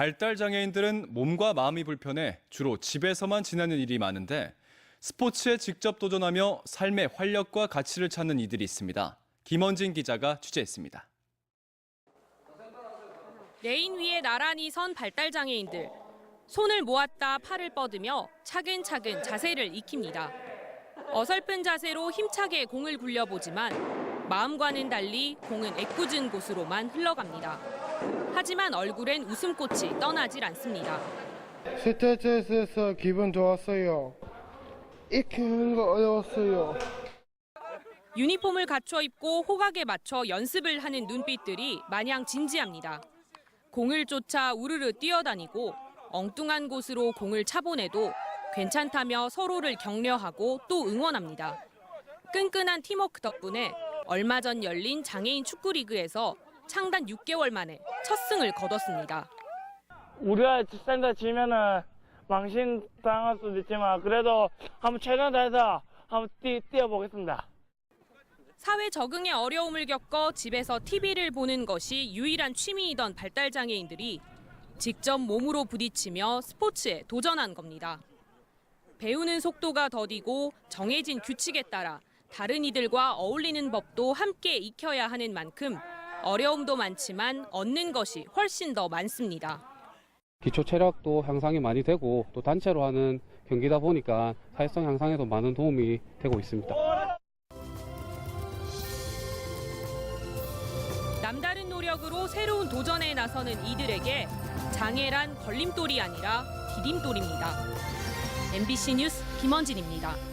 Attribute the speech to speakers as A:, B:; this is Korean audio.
A: 발달 장애인들은 몸과 마음이 불편해 주로 집에서만 지내는 일이 많은데 스포츠에 직접 도전하며 삶의 활력과 가치를 찾는 이들이 있습니다. 김원진 기자가 취재했습니다.
B: 레인 위에 나란히 선 발달 장애인들. 손을 모았다 팔을 뻗으며 차근차근 자세를 익힙니다. 어설픈 자세로 힘차게 공을 굴려보지만 마음과는 달리 공은 애꿎은 곳으로만 흘러갑니다. 하지만 얼굴엔 웃음꽃이 떠나질 않습니다.
C: 스트레스에서 기분 좋았어요. 익히는 거 어려웠어요.
B: 유니폼을 갖춰 입고 호각에 맞춰 연습을 하는 눈빛들이 마냥 진지합니다. 공을 쫓아 우르르 뛰어다니고 엉뚱한 곳으로 공을 차보내도 괜찮다며 서로를 격려하고 또 응원합니다. 끈끈한 팀워크 덕분에 얼마 전 열린 장애인 축구 리그에서 창단 6개월 만에 첫 승을 거뒀습니다.
D: 우리가 센터 지면은 망신 당할 수도 있지만 그래도 한번 최선 다해서 한번 뛰, 뛰어보겠습니다.
B: 사회 적응에 어려움을 겪어 집에서 TV를 보는 것이 유일한 취미이던 발달 장애인들이 직접 몸으로 부딪히며 스포츠에 도전한 겁니다. 배우는 속도가 더디고 정해진 규칙에 따라 다른 이들과 어울리는 법도 함께 익혀야 하는 만큼 어려움도 많지만 얻는 것이 훨씬 더 많습니다.
E: 기초 체력도 향상이 많이 되고 또 단체로 하는 경기다 보니까 사회성 향상에도 많은 도움이 되고 있습니다.
B: 남다른 노력으로 새로운 도전에 나서는 이들에게 장애란 걸림돌이 아니라 디딤돌입니다. MBC 뉴스 김원진입니다.